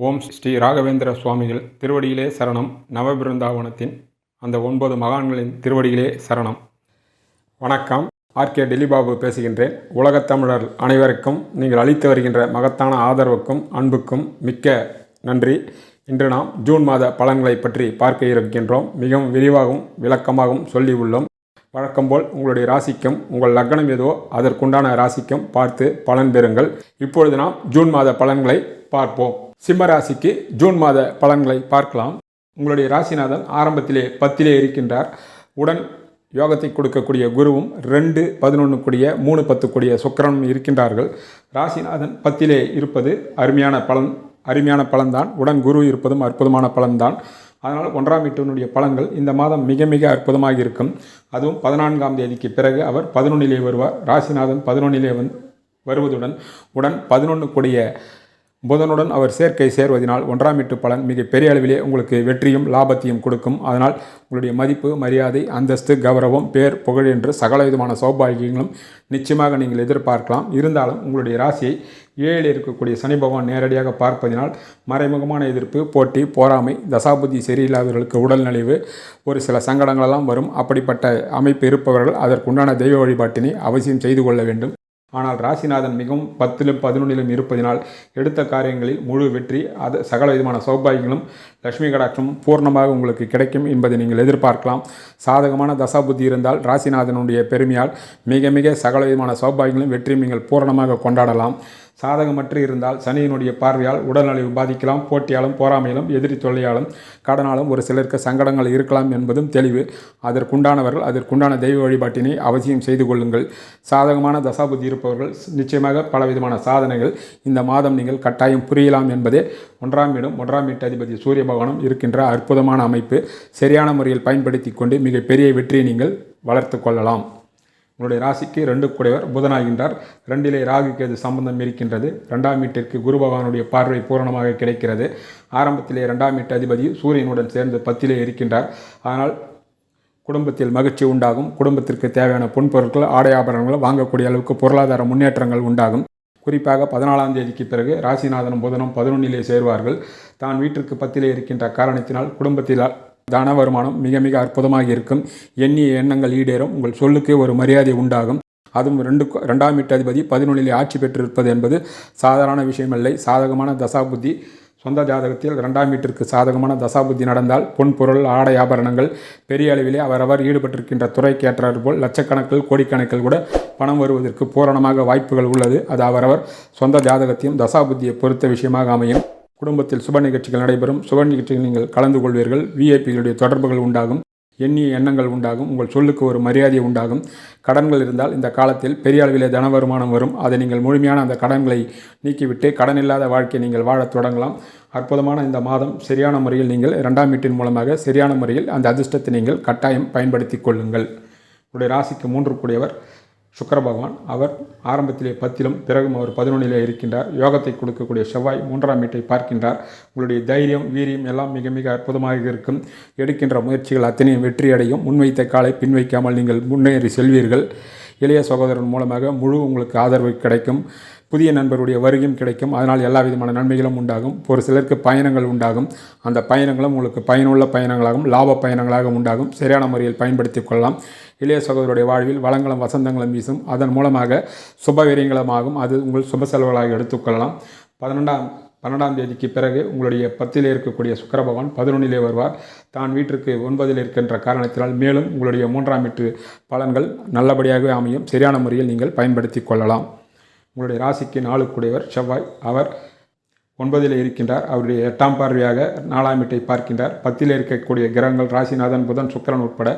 ஓம் ஸ்ரீ ராகவேந்திர சுவாமிகள் திருவடியிலே சரணம். நவபிருந்தாவனத்தின் அந்த ஒன்பது மகான்களின் திருவடியிலே சரணம். வணக்கம். ஆர்கே டெல்லிபாபு பேசுகின்றேன். உலகத் தமிழர் அனைவருக்கும் நீங்கள் அளித்து வருகின்ற மகத்தான ஆதரவுக்கும் அன்புக்கும் மிக்க நன்றி. இன்று நாம் ஜூன் மாத பலன்களை பற்றி பார்க்க இருக்கின்றோம். மிகவும் விரிவாகவும் விளக்கமாகவும் சொல்லி உள்ளோம். வழக்கம்போல் உங்களுடைய ராசிக்கும் உங்கள் லக்னம் ஏதோ அதற்குண்டான ராசிக்கும் பார்த்து பலன் பெறுங்கள். இப்பொழுது நாம் ஜூன் மாத பலன்களை பார்ப்போம். சிம்ம ராசிக்கு ஜூன் மாத பலன்களை பார்க்கலாம். உங்களுடைய ராசிநாதன் ஆரம்பத்திலே பத்திலே இருக்கின்றார். உடன் யோகத்தை கொடுக்கக்கூடிய குருவும் ரெண்டு பதினொன்று கூடிய மூணு பத்து கூடிய சுக்கிரனும் இருக்கின்றார்கள். ராசிநாதன் பத்திலே இருப்பது அருமையான பலன் அருமையான பலன்தான். உடன் குரு இருப்பதும் அற்புதமான பலன்தான். அதனால் ஒன்றாம் வீட்டினுடைய பலன்கள் இந்த மாதம் மிக மிக அற்புதமாக இருக்கும். அதுவும் பதினான்காம் தேதிக்கு பிறகு அவர் பதினொன்னிலே வருவார். ராசிநாதன் பதினொன்னிலே வந் வருவதுடன் உடன் பதினொன்று கூடிய புதனுடன் அவர் சேர்க்கை சேர்வதனால் ஒன்றாம் வீட்டு பலன் மிக பெரிய அளவிலே உங்களுக்கு வெற்றியும் லாபத்தையும் கொடுக்கும். அதனால் உங்களுடைய மதிப்பு மரியாதை அந்தஸ்து கௌரவம் பேர் புகழ் என்று சகல விதமான சௌபாகியங்களும் நிச்சயமாக நீங்கள் எதிர்பார்க்கலாம். இருந்தாலும் உங்களுடைய ராசியை ஏழில் இருக்கக்கூடிய சனி பகவான் நேரடியாக பார்ப்பதினால் மறைமுகமான எதிர்ப்பு போட்டி போராமை தசாபுத்தி சரியில்லாதவர்களுக்கு உடல்நலிவு ஒரு சில சங்கடங்களெல்லாம் வரும். அப்படிப்பட்ட அமைப்பு இருப்பவர்கள் அதற்குண்டான தெய்வ வழிபாட்டினை அவசியம் செய்து கொள்ள வேண்டும். ஆனால் ராசிநாதன் மிகவும் பத்திலும் பதினொன்றிலும் இருப்பதினால் எடுத்த காரியங்களில் முழு வெற்றி அது சகல விதமான சௌபாகியங்களும் லட்சுமி கடாட்சமும் பூர்ணமாக உங்களுக்கு கிடைக்கும் என்பதை நீங்கள் எதிர்பார்க்கலாம். சாதகமான தசாபுத்தி இருந்தால் ராசிநாதனுடைய பெருமையால் மிக மிக சகல விதமான சௌபாகியங்களும் வெற்றியும் நீங்கள் பூரணமாக கொண்டாடலாம். சாதகமற்று இருந்தால் சனியினுடைய பார்வையால் உடல்நலிவு பாதிக்கலாம் போட்டியாலும் போராமையிலும் எதிரி தொல்லையாலும் கடனாலும் ஒரு சிலருக்கு சங்கடங்கள் இருக்கலாம் என்பதும் தெளிவு. அதற்குண்டானவர்கள் அதற்குண்டான தெய்வ வழிபாட்டினை அவசியம் செய்து கொள்ளுங்கள். சாதகமான தசாபுத்தி இருப்பவர்கள் நிச்சயமாக பலவிதமான சாதனைகள் இந்த மாதம் நீங்கள் கட்டாயம் புரியலாம் என்பதே ஒன்றாம் இடம் ஒன்றாம் வீட்டு அதிபதி சூரிய பகவானும் இருக்கின்ற அற்புதமான அமைப்பு. சரியான முறையில் பயன்படுத்தி கொண்டு மிகப்பெரிய வெற்றியை நீங்கள் வளர்த்து கொள்ளலாம். உங்களுடைய ராசிக்கு ரெண்டு குடைவர் புதனாகின்றார். ரெண்டிலே ராகு கேது சம்பந்தம் இருக்கின்றது. ரெண்டாம் வீட்டிற்கு குரு பகவானுடைய பார்வை பூரணமாக கிடைக்கிறது. ஆரம்பத்திலே ரெண்டாம் வீட்டு அதிபதி சூரியனுடன் சேர்ந்து பத்திலே இருக்கின்றார். ஆனால் குடும்பத்தில் மகிழ்ச்சி உண்டாகும். குடும்பத்திற்கு தேவையான பொன்பொருட்கள் ஆடை ஆபரணங்கள் வாங்கக்கூடிய அளவுக்கு பொருளாதார முன்னேற்றங்கள் உண்டாகும். குறிப்பாக பதினாலாம் தேதிக்கு பிறகு ராசிநாதனும் புதனும் பதினொன்னிலே சேர்வார்கள். தான் வீட்டிற்கு பத்திலே இருக்கின்ற காரணத்தினால் குடும்பத்தில் தன வருமானம் மிக மிக அற்புதமாக இருக்கும். எண்ணிய எண்ணங்கள் ஈடேறும். உங்கள் சொல்லுக்கே ஒரு மரியாதை உண்டாகும். அதுவும் ரெண்டு ரெண்டாம் வீட்டாதிபதி பதினொன்றிலே ஆட்சி பெற்றிருப்பது என்பது சாதாரண விஷயமில்லை. சாதகமான தசாபுத்தி. சொந்த ஜாதகத்தில் ரெண்டாம் வீட்டிற்கு சாதகமான தசாபுத்தி நடந்தால் பொன் பொருள் ஆடை ஆபரணங்கள் பெரிய அளவிலே அவரவர் ஈடுபட்டிருக்கின்ற துறைக்கு ஏற்றார் போல் லட்சக்கணக்கில் கோடிக்கணக்கில் கூட பணம் வருவதற்கு பூரணமாக வாய்ப்புகள் உள்ளது. அது அவரவர் சொந்த ஜாதகத்தையும் தசாபுத்தியை பொறுத்த விஷயமாக அமையும். குடும்பத்தில் சுப நிகழ்ச்சிகள் நடைபெறும். சுப நிகழ்ச்சிகள் நீங்கள் கலந்து கொள்வீர்கள். விஐபிகளுடைய தொடர்புகள் உண்டாகும். எண்ணிய எண்ணங்கள் உண்டாகும். உங்கள் சொல்லுக்கு ஒரு மரியாதை உண்டாகும். கடன்கள் இருந்தால் இந்த காலத்தில் பெரிய அளவிலே தன வருமானம் வரும். அதை நீங்கள் முழுமையான அந்த கடன்களை நீக்கிவிட்டு கடன் இல்லாத வாழ்க்கையை நீங்கள் வாழத் தொடங்கலாம். அற்புதமான இந்த மாதம் சரியான முறையில் நீங்கள் இரண்டாம் வீட்டின் மூலமாக சரியான முறையில் அந்த அதிர்ஷ்டத்தை நீங்கள் கட்டாயம் பயன்படுத்தி கொள்ளுங்கள். உங்களுடைய ராசிக்கு மூன்று கூடியவர். சுக்கர பகவான் அவர் ஆரம்பத்திலே பத்திலும் பிறகும் அவர் பதினொன்றிலே இருக்கின்றார். யோகத்தை கொடுக்கக்கூடிய செவ்வாய் மூன்றாம் வீட்டை பார்க்கின்றார். உங்களுடைய தைரியம் வீரியம் எல்லாம் மிக மிக அற்புதமாக இருக்கும். எடுக்கின்ற முயற்சிகள் அத்தனையும் வெற்றியடையும். முன்வைத்த காலை பின்வைக்காமல் நீங்கள் முன்னேறி செல்வீர்கள். இளைய சகோதரன் மூலமாக முழு உங்களுக்கு ஆதரவு கிடைக்கும். புதிய நண்பருடைய வருகையும் கிடைக்கும். அதனால் எல்லா விதமான நன்மைகளும் உண்டாகும். ஒரு சிலருக்கு பயணங்கள் உண்டாகும். அந்த பயணங்களும் உங்களுக்கு பயனுள்ள பயணங்களாகவும் லாப பயணங்களாக உண்டாகும். சரியான முறையில் பயன்படுத்தி கொள்ளலாம். இளைய சகோதரருடைய வாழ்வில் வளங்களும் வசந்தங்களும் வீசும். அதன் மூலமாக சுபவீரியங்களுமாகும். அது உங்கள் சுப செலவுகளாக எடுத்துக்கொள்ளலாம். பன்னெண்டாம் பன்னெண்டாம் தேதிக்கு பிறகு உங்களுடைய பத்திலே இருக்கக்கூடிய சுக்கர பகவான் பதினொன்றிலே வருவார். தான் வீட்டிற்கு ஒன்பதில் இருக்கின்ற காரணத்தினால் மேலும் உங்களுடைய மூன்றாம் வீட்டு பலன்கள் நல்லபடியாகவே அமையும். சரியான முறையில் நீங்கள் பயன்படுத்தி கொள்ளலாம். உங்களுடைய ராசிக்கு நாளுக்குடையவர் செவ்வாய் அவர் ஒன்பதில் இருக்கின்றார். அவருடைய எட்டாம் பார்வையாக நாலாம் வீட்டை பார்க்கின்றார். பத்தில் இருக்கக்கூடிய கிரகங்கள் ராசிநாதன் புதன் சுக்கரன் உட்பட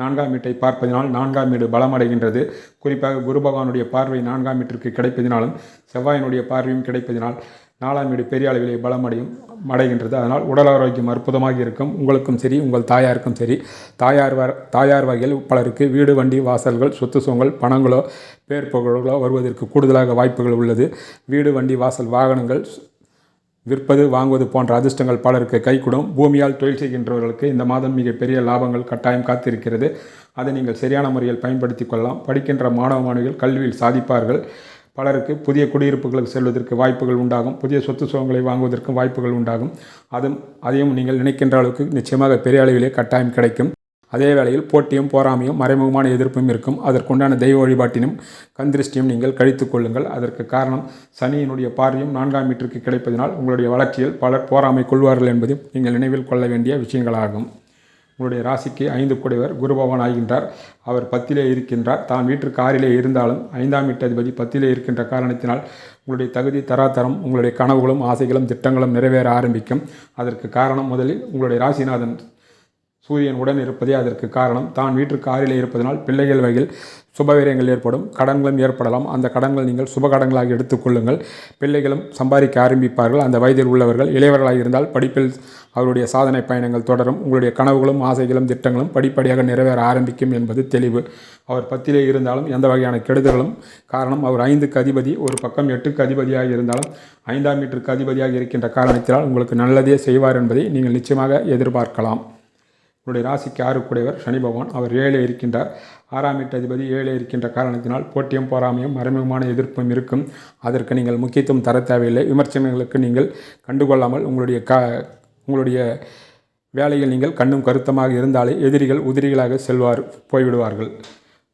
நான்காம் வீட்டை பார்ப்பதினால் நான்காம் வீடு பலமடைகின்றது. குறிப்பாக குரு பகவானுடைய பார்வை நான்காம் வீட்டிற்கு கிடைப்பதினாலும் செவ்வாயினுடைய பார்வையும் கிடைப்பதினால் நாலாம் வீடு பெரிய அளவிலே பலமடையும் அடைகின்றது அதனால் உடல் ஆரோக்கியம் அற்புதமாக இருக்கும். உங்களுக்கும் சரி உங்கள் தாயாருக்கும் சரி. தாயார் வர தாயார் வகையில் பலருக்கு வீடு வண்டி வாசல்கள் சொத்து சுகங்கள் பணங்களோ பேர் புகழ்களோ வருவதற்கு கூடுதலாக வாய்ப்புகள் உள்ளது. வீடு வண்டி வாசல் வாகனங்கள் விற்பது வாங்குவது போன்ற அதிர்ஷ்டங்கள் பலருக்கு கைகூடும். பூமியால் தொழில் செய்கின்றவர்களுக்கு இந்த மாதம் மிகப்பெரிய லாபங்கள் கட்டாயம் காத்திருக்கிறது. அதை நீங்கள் சரியான முறையில் பயன்படுத்தி கொள்ளலாம். படிக்கின்ற மாணவ மாணவிகள் கல்வியில் சாதிப்பார்கள். பலருக்கு புதிய குடியிருப்புகளுக்கு செல்வதற்கு வாய்ப்புகள் உண்டாகும். புதிய சொத்து சுகங்களை வாங்குவதற்கும் வாய்ப்புகள் உண்டாகும். அதுவும் அதையும் நீங்கள் நினைக்கின்ற அளவுக்கு நிச்சயமாக பெரிய அளவிலே கட்டாயம் கிடைக்கும். அதே வேளையில் போட்டியும் போராமையும் மறைமுகமான எதிர்ப்பும் இருக்கும். அதற்குண்டான தெய்வ வழிபாட்டினும் கந்திருஷ்டியும் நீங்கள் கழித்துக் கொள்ளுங்கள். அதற்கு காரணம் சனியினுடைய பார்வையும் நான்காம் வீட்டிற்கு கிடைப்பதனால் உங்களுடைய வளர்ச்சியில் பலர் போராமை கொள்வார்கள் என்பதையும் நீங்கள் நினைவில் கொள்ள வேண்டிய விஷயங்களாகும். உங்களுடைய ராசிக்கு ஐந்து குடைவர் குருபவன் ஆகின்றார். அவர் பத்திலே இருக்கின்றார். தான் வீட்டிற்கு ஆறிலே இருந்தாலும் ஐந்தாம் வீட்டு அதிபதி பத்திலே இருக்கின்ற காரணத்தினால் உங்களுடைய தகுதி தராதரம் உங்களுடைய கனவுகளும் ஆசைகளும் திட்டங்களும் நிறைவேற ஆரம்பிக்கும். அதற்கு காரணம் முதலில் உங்களுடைய ராசிநாதன். சூரியன் உடன் இருப்பதே அதற்கு காரணம். தான் வீட்டிற்கு ஆறிலே இருப்பதனால் பிள்ளைகள் வகையில் சுபவீரியங்கள் ஏற்படும் கடன்களும் ஏற்படலாம். அந்த கடன்கள் நீங்கள் சுப கடன்களாக எடுத்துக்கொள்ளுங்கள் பிள்ளைகளும் சம்பாதிக்க ஆரம்பிப்பார்கள். அந்த வயதில் உள்ளவர்கள் இளையவர்களாக இருந்தால் படிப்பில் அவருடைய சாதனை பயணங்கள் தொடரும். உங்களுடைய கனவுகளும் ஆசைகளும் திட்டங்களும் படிப்படியாக நிறைவேற ஆரம்பிக்கும் என்பது தெளிவு. அவர் பத்திலே இருந்தாலும் எந்த வகையான கெடுதல்களும் காரணம் அவர் ஐந்துக்கு அதிபதி ஒரு பக்கம் எட்டுக்கு அதிபதியாக இருந்தாலும் ஐந்தாம் மீட்டருக்கு அதிபதியாக இருக்கின்ற காரணத்தினால் உங்களுக்கு நல்லதே செய்வார் என்பதை நீங்கள் நிச்சயமாக எதிர்பார்க்கலாம். உங்களுடைய ராசிக்கு ஆறுக்குடையவர் சனி பகவான். அவர் ஏழை இருக்கின்றார். ஆறாம் வீட்டு அதிபதி ஏழே இருக்கின்ற காரணத்தினால் போட்டியும் போராமையும் மறைமுகமான எதிர்ப்பும் இருக்கும். அதற்கு நீங்கள் முக்கியத்துவம் தர தேவையில்லை. விமர்சனங்களுக்கு நீங்கள் கண்டுகொள்ளாமல் உங்களுடைய க உங்களுடைய வேலையில் நீங்கள் கண்ணும் கருத்தமாக இருந்தாலே எதிரிகள் உதிரிகளாக செல்வார் போய்விடுவார்கள்.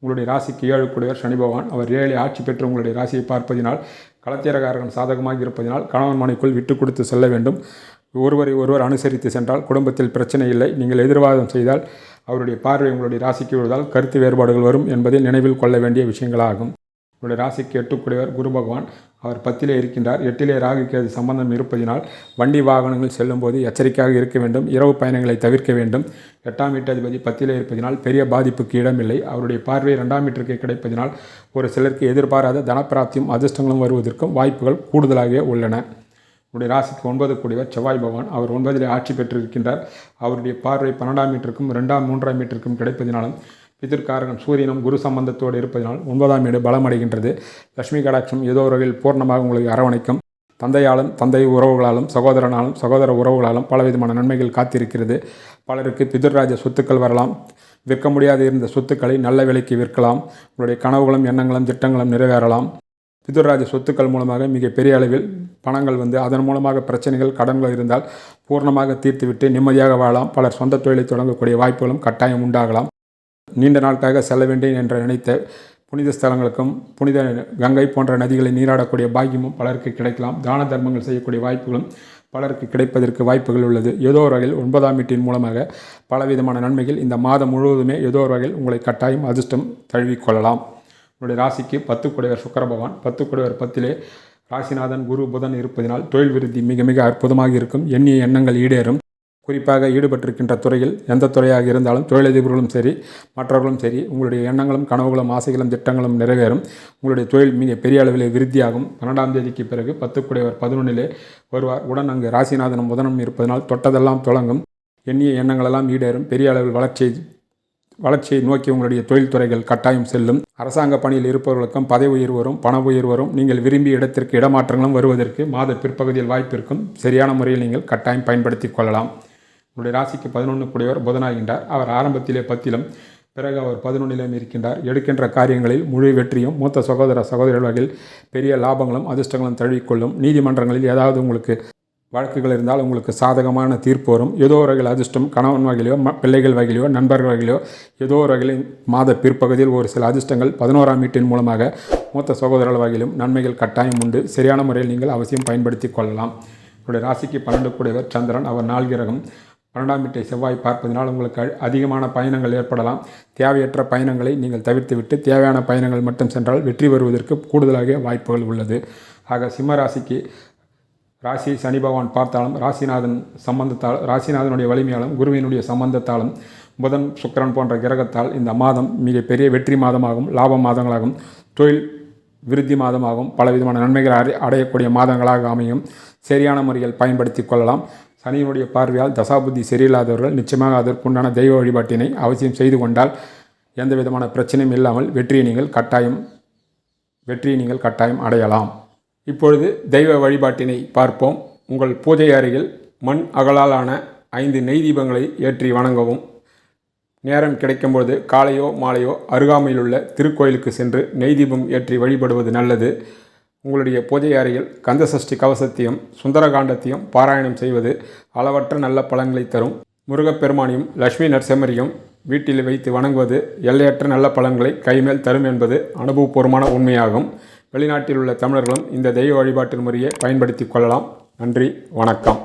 உங்களுடைய ராசிக்கு ஏழு கூடியவர் சனி பகவான். அவர் ஏழை ஆட்சி பெற்று உங்களுடைய ராசியை பார்ப்பதினால் களத்திரகாரகன் சாதகமாக இருப்பதினால் கணவன் மனைக்குள் விட்டு கொடுத்து செல்ல வேண்டும். ஒருவரை ஒருவர் அனுசரித்து சென்றால் குடும்பத்தில் பிரச்சனை இல்லை. நீங்கள் எதிர்வாதம் செய்தால் அவருடைய பார்வை உங்களுடைய ராசிக்கு விழுவதால் கருத்து வேறுபாடுகள் வரும் என்பதை நினைவில் கொள்ள வேண்டிய விஷயங்களாகும். உங்களுடைய ராசிக்கு எட்டுக்குடையவர் குரு பகவான். அவர் பத்திலே இருக்கின்றார். எட்டிலே ராகுக்கு அது சம்பந்தம் இருப்பதினால் வண்டி வாகனங்கள் செல்லும்போது எச்சரிக்கையாக இருக்க வேண்டும். இரவு பயணங்களை தவிர்க்க வேண்டும். எட்டாம் வீட்டதிபதி பத்திலே இருப்பதினால் பெரிய பாதிப்புக்கு இடமில்லை. அவருடைய பார்வை இரண்டாம் வீட்டிற்கு கிடைப்பதினால் ஒரு சிலருக்கு எதிர்பாராத தனப்பிராப்தியும் அதிர்ஷ்டங்களும் வருவதற்கும் வாய்ப்புகள் கூடுதலாகவே உள்ளன. உடைய ராசிக்கு ஒன்பது கூடியவர் செவ்வாய் பகவான். அவர் ஒன்பதிலே ஆட்சி பெற்றிருக்கின்றார். அவருடைய பார்வை பன்னெண்டாம் மீட்டருக்கும் ரெண்டாம் மூன்றாம் மீட்டருக்கும் கிடைப்பதினாலும் பிதிர்காரகன் சூரியனும் குரு சம்பந்தத்தோடு இருப்பதனால் ஒன்பதாம் வீடு பலமடைகின்றது. லட்சுமி கடாட்சம் ஏதோ ஒரு வகையில் பூர்ணமாக உங்களுக்கு அரவணைக்கும். தந்தையாலும் தந்தை உறவுகளாலும் சகோதரனாலும் சகோதர உறவுகளாலும் பலவிதமான நன்மைகள் காத்திருக்கிறது. பலருக்கு பிதுர்ராஜ சொத்துக்கள் வரலாம். விற்க முடியாது இருந்த சொத்துக்களை நல்ல விலைக்கு விற்கலாம். உங்களுடைய கனவுகளும் எண்ணங்களும் திட்டங்களும் நிறைவேறலாம். பிதுர்ராஜ சொத்துக்கள் மூலமாக மிக பெரிய அளவில் பணங்கள் வந்து அதன் மூலமாக பிரச்சனைகள் கடன்கள் இருந்தால் பூர்ணமாக தீர்த்துவிட்டு நிம்மதியாக வாழலாம். பலர் சொந்த தொழிலை தொடங்கக்கூடிய வாய்ப்புகளும் கட்டாயம் உண்டாகலாம். நீண்ட நாட்காக செல்ல வேண்டும் என்று நினைத்த புனித ஸ்தலங்களுக்கும் புனித கங்கை போன்ற நதிகளை நீராடக்கூடிய பாக்கியமும் பலருக்கு கிடைக்கலாம். தான தர்மங்கள் செய்யக்கூடிய வாய்ப்புகளும் பலருக்கு கிடைப்பதற்கு வாய்ப்புகள் உள்ளது. ஏதோ ஒரு வகையில் ஒன்பதாம் வீட்டின் மூலமாக பலவிதமான நன்மைகள் இந்த மாதம் முழுவதுமே ஏதோ ஒரு வகையில் உங்களை கட்டாயம் அதிர்ஷ்டம் தழுவிக்கொள்ளலாம் உங்களுடைய ராசிக்கு பத்து குடைவர் சுக்கர பகவான் பத்து குடைவர் பத்திலே ராசிநாதன் குரு புதன் இருப்பதினால் தொழில் விருத்தி மிக மிக அற்புதமாக இருக்கும். எண்ணிய எண்ணங்கள் ஈடேறும். குறிப்பாக ஈடுபட்டிருக்கின்ற துறையில் எந்த துறையாக இருந்தாலும் தொழிலதிபர்களும் சரி மற்றவர்களும் சரி உங்களுடைய எண்ணங்களும் கனவுகளும் ஆசைகளும் திட்டங்களும் நிறைவேறும். உங்களுடைய தொழில் மிக பெரிய அளவிலே விருத்தியாகும். பன்னெண்டாம் தேதிக்கு பிறகு பத்துக்குடையவர் பதினொன்றிலே வருவார். உடன் அங்கு ராசிநாதனும் புதனும் இருப்பதனால் தொட்டதெல்லாம் தொடங்கும். எண்ணிய எண்ணங்களெல்லாம் ஈடேறும். பெரிய அளவில் வளர்ச்சியை வளர்ச்சியை நோக்கி உங்களுடைய தொழில்துறைகள் கட்டாயம் செல்லும். அரசாங்க பணியில் இருப்பவர்களுக்கும் பதவி உயர்வு வரும் பண உயர்வு வரும். நீங்கள் விரும்பிய இடத்திற்கு இடமாற்றங்களும் வருவதற்கு மாத பிற்பகுதியில் வாய்ப்பு இருக்கும். சரியான முறையில் நீங்கள் கட்டாயம் பயன்படுத்தி கொள்ளலாம். உங்களுடைய ராசிக்கு பதினொன்று கூடியவர் புதனாகின்றார். அவர் ஆரம்பத்திலே பத்திலும் பிறகு அவர் பதினொன்றிலும் இருக்கின்றார். எடுக்கின்ற காரியங்களில் முழு வெற்றியும் மூத்த சகோதர சகோதரர்கள் பெரிய லாபங்களும் அதிர்ஷ்டங்களும் தழுவிக்கொள்ளும் நீதிமன்றங்களில் ஏதாவது உங்களுக்கு வழக்குகள் இருந்தால் உங்களுக்கு சாதகமான தீர்ப்பு வரும். ஏதோ ஒரு வகையில் அதிர்ஷ்டம் கணவன் வகையிலோ ம பிள்ளைகள் வகையிலோ நண்பர்கள் வகையிலோ ஏதோ ஒரு வகையில் மாத பிற்பகுதியில் ஒரு சில அதிர்ஷ்டங்கள் பதினோராம் வீட்டின் மூலமாக மூத்த சகோதரர்கள் வகையிலும் நன்மைகள் கட்டாயம் உண்டு. சரியான முறையில் நீங்கள் அவசியம் பயன்படுத்தி கொள்ளலாம். உங்களுடைய ராசிக்கு பன்னெண்டு கூடியவர் சந்திரன். அவர் நாள் கிரகம். பன்னெண்டாம் வீட்டை செவ்வாய் பார்ப்பதனால் உங்களுக்கு அதிகமான பயணங்கள் ஏற்படலாம். தேவையற்ற பயணங்களை நீங்கள் தவிர்த்துவிட்டு தேவையான பயணங்கள் மட்டும் சென்றால் வெற்றி பெறுவதற்கு கூடுதலாக வாய்ப்புகள் உள்ளது. ஆக சிம்ம ராசி சனி பகவான் பார்த்தாலும் ராசிநாதன் சம்பந்தத்தால் ராசிநாதனுடைய வலிமையாலும் குருவினுடைய சம்பந்தத்தாலும் புதன் சுக்கரன் போன்ற கிரகத்தால் இந்த மாதம் மிக பெரிய வெற்றி மாதமாகும் லாப மாதங்களாகும் தொழில் விருத்தி மாதமாகவும் பலவிதமான நன்மைகள் அடை அடையக்கூடிய மாதங்களாக அமையும். சரியான முறையில் பயன்படுத்தி கொள்ளலாம். சனியினுடைய பார்வையால் தசாபுத்தி சரியில்லாதவர்கள் நிச்சயமாக அதற்குண்டான தெய்வ வழிபாட்டினை அவசியம் செய்து கொண்டால் எந்த விதமான பிரச்சனையும் இல்லாமல் வெற்றியை நீங்கள் கட்டாயம் வெற்றியை நீங்கள் கட்டாயம் அடையலாம். இப்பொழுது தெய்வ வழிபாட்டினை பார்ப்போம். உங்கள் பூஜை அறையில் மண் அகலாலான ஐந்து நெய் தீபங்களை ஏற்றி வணங்கவும். நேரம் கிடைக்கும்போது காலையோ மாலையோ அருகாமையிலுள்ள திருக்கோயிலுக்கு சென்று நெய் தீபம் ஏற்றி வழிபடுவது நல்லது. உங்களுடைய பூஜை அறையில் கந்தசஷ்டி கவசத்தையும் சுந்தரகாண்டத்தையும் பாராயணம் செய்வது அளவற்ற நல்ல பலன்களை தரும். முருகப்பெருமானையும் லட்சுமி நரசிம்மரையும் வீட்டில் வைத்து வணங்குவது எல்லையற்ற நல்ல பலன்களை கைமேல் தரும் என்பது அனுபவபூர்வமான உண்மையாகும். வெளிநாட்டில் உள்ள தமிழர்களும் இந்த தெய்வ வழிபாட்டு முறையை பயன்படுத்தி கொள்ளலாம். நன்றி வணக்கம்.